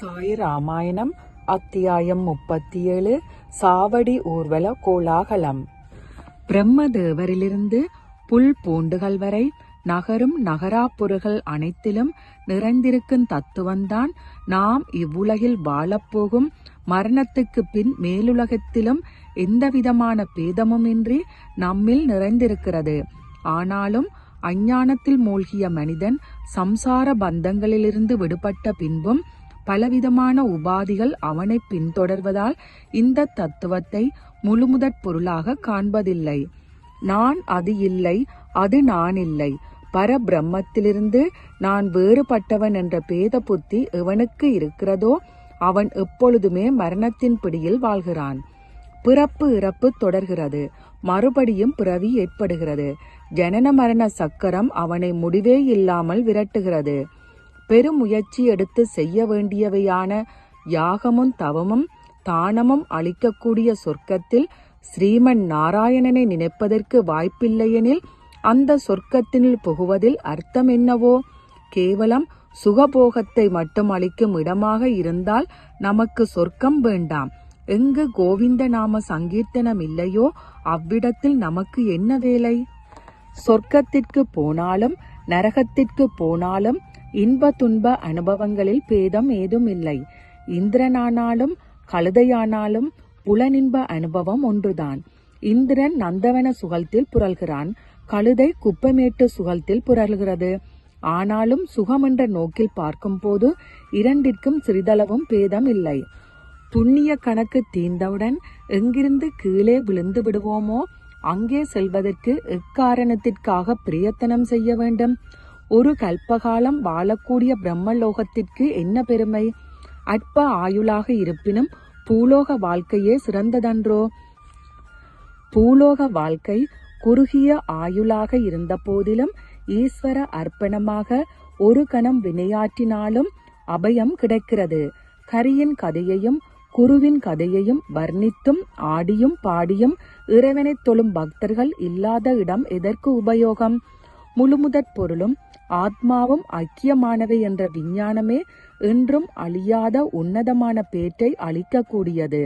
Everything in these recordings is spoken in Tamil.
சாய் ராமாயணம் அத்தியாயம் முப்பத்தி ஏழு சாவடி ஊர்வல கோலாகலம். பிரம்மதேவரிலிருந்து புல் பூண்டுகள் வரை நகரும் நகராப்புறுகள் அனைத்திலும் நிறைந்திருக்கும் தத்துவந்தான் நாம் இவ்வுலகில் வாழப்போகும் மரணத்துக்கு பின் மேலுலகத்திலும் எந்தவிதமான பேதமுமின்றி நம்மில் நிறைந்திருக்கிறது. ஆனாலும் அஞ்ஞானத்தில் மூழ்கிய மனிதன் சம்சார பந்தங்களிலிருந்து விடுபட்ட பின்பும் பலவிதமான உபாதிகள் அவனை பின்தொடர்வதால் இந்த தத்துவத்தை முழுமுதற் பொருளாக காண்பதில்லை. நான் அது இல்லை அது நான் இல்லை. பரபிரம்மத்திலிருந்து நான் வேறுபட்டவன் என்ற பேத புத்தி எவனுக்கு இருக்கிறதோ அவன் எப்பொழுதுமே மரணத்தின் பிடியில் வாழ்கிறான். பிறப்பு இறப்பு தொடர்கிறது. மறுபடியும் பிறவி ஏற்படுகிறது. ஜனன மரண சக்கரம் அவனை முடிவே இல்லாமல் விரட்டுகிறது. பெருமுயற்சி எடுத்து செய்ய வேண்டியவையான யாகமும் தவமும் தானமும் அளிக்கக்கூடிய சொர்க்கத்தில் ஸ்ரீமன் நாராயணனை நினைப்பதற்கு வாய்ப்பில்லையெனில் அந்த சொர்க்கத்தினில் புகுவதில் அர்த்தம் என்னவோ? கேவலம் சுகபோகத்தை மட்டும் அளிக்கும் இடமாக இருந்தால் நமக்கு சொர்க்கம் வேண்டாம். எங்கு கோவிந்த நாம சங்கீர்த்தனம் இல்லையோ? அவ்விடத்தில் நமக்கு என்ன வேலை? சொர்க்கத்திற்கு போனாலும் நரகத்திற்கு போனாலும் இன்ப துன்ப அனுபவங்களில் பேதம் ஏதும் இல்லை இந்திரனானாலும் கழுதையானாலும் புலனின்ப அனுபவம் ஒன்றுதான். இந்திரன் நந்தவன சுகத்தில் புரள்கிறான். கழுதை குப்பமேட்டு சுகத்தில் புரள்கிறது. ஆனாலும் சுகம் என்ற நோக்கில் பார்க்கும்போது இரண்டிற்கும் சிறிதளவும் பேதம் இல்லை புண்ணிய கணக்கு தீர்ந்தவுடன் எங்கிருந்து கீழே விழுந்து விடுவோமோ அங்கே செல்வதற்கு எக்காரணத்திற்காக பிரயத்தனம் செய்ய வேண்டும்? ஒரு கல்பகாலம் வாழக்கூடிய பிரம்மலோகத்திற்கு என்ன பெருமை? அற்ப ஆயுளாக இருப்பினும் பூலோக வாழ்க்கையே சிறந்ததன்றோ? பூலோக வாழ்க்கை குறுகிய ஆயுளாக இருந்த போதிலும் ஈஸ்வர அர்ப்பணமாக ஒரு கணம் வினையாற்றினாலும் அபயம் கிடைக்கிறது. கரியின் கதையையும் குருவின் கதையையும் வர்ணித்தும் ஆடியும் பாடியும் இறைவனை தொழும் பக்தர்கள் இல்லாத இடம் எதற்கு உபயோகம்? முழுமுதற் பொருளும் ஆத்மாவும் ஐக்கியமானவை என்ற விஞ்ஞானமே என்றும் அழியாத உன்னதமான பேற்றை அளிக்கக்கூடியது.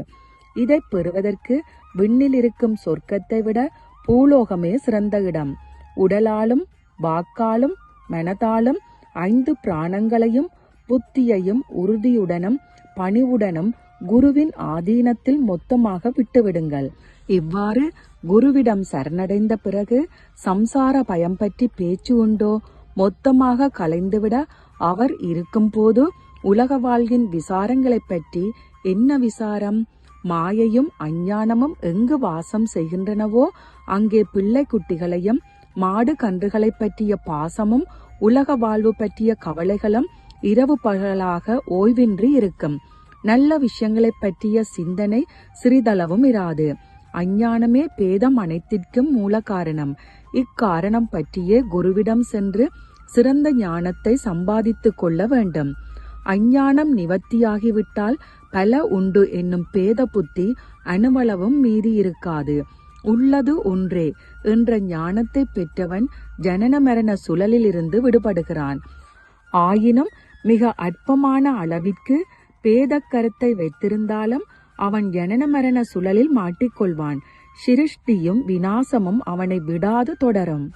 இதை பெறுவதற்கு விண்ணில் இருக்கும் சொர்க்கத்தை விட பூலோகமே சிறந்த இடம். உடலாலும் வாக்காலும் மனதாலும் ஐந்து பிராணங்களையும் புத்தியையும் உறுதியுடனும் பணிவுடனும் குருவின் ஆதீனத்தில் மொத்தமாக விட்டுவிடுங்கள். இவ்வாறு குருவிடம் சரணடைந்த பிறகு சம்சார பயம் பற்றி பேச்சு உண்டோ? மொத்தமாக கலைந்துவிட அவர் இருக்கும்போது உலக வாழ்வின் விசாரங்களைப் பற்றி என்ன விசாரம்? மாயையும் அஞ்ஞானமும் எங்கு வாசம் செய்கின்றனவோ அங்கே பிள்ளை குட்டிகளையும் மாடு கன்றுகளை பற்றிய பாசமும் உலக வாழ்வு பற்றிய கவலைகளும் இரவு பகலாக ஓய்வின்றி இருக்கும். நல்ல விஷயங்களை பற்றிய சிந்தனை சிறிதளவும் இராது. அஞ்ஞானமே பேதம் அனைத்திற்கும் மூல காரணம் இக்காரணம் பற்றியே குருவிடம் சென்று சிறந்த ஞானத்தை சம்பாதித்துக் கொள்ள வேண்டும். அஞ்ஞானம் நிவர்த்தியாகிவிட்டால் பல உண்டு என்னும் பேத புத்தி அணுவளவும் மீறி இருக்காது உள்ளது ஒன்றே என்ற ஞானத்தை பெற்றவன் ஜனன மரண சுழலிலிருந்து விடுபடுகிறான். ஆயினும் மிக அற்பமான அளவிற்கு பேத கருத்தை வைத்திருந்தாலும் அவன் ஜனன மரண சுழலில் மாட்டிக்கொள்வான். சிருஷ்டியும் வினாசமும் அவனை விடாது தொடரும்.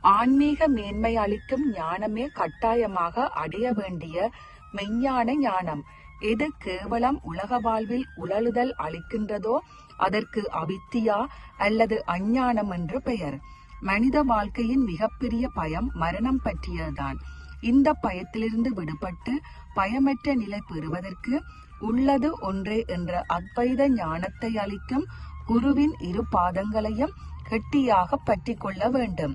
ஆன்மீக மேன்மை அளிக்கும் ஞானமே கட்டாயமாக அடைய வேண்டிய மெய்ஞான ஞானம். எது கேவலம் உலக வாழ்வில் உழலுதல் அளிக்கின்றதோ அதற்கு அவித்தியா அல்லது அஞ்ஞானம் என்று பெயர். மனித வாழ்க்கையின் மிகப்பெரிய பயம் மரணம் பற்றியதுதான். இந்த பயத்திலிருந்து விடுபட்டு பயமற்ற நிலை பெறுவதற்கு உள்ளது ஒன்றே என்ற அத்வைத ஞானத்தை அளிக்கும் குருவின் இரு பாதங்களையும் கெட்டியாக பற்றி கொள்ள வேண்டும்.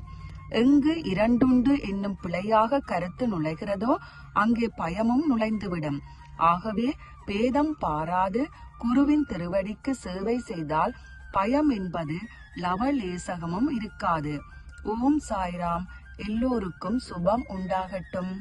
எங்கு இரண்டுண்டு என்னும் பிழையாக கருத்து நுழைகிறதோ அங்கே பயமும் நுழைந்துவிடும். ஆகவே பேதம் பாராது குருவின் திருவடிக்கு சேவை செய்தால் பயம் என்பது லவலேசகமும் இருக்காது. ஓம் சாய்ராம். எல்லோருக்கும் சுபம் உண்டாகட்டும்.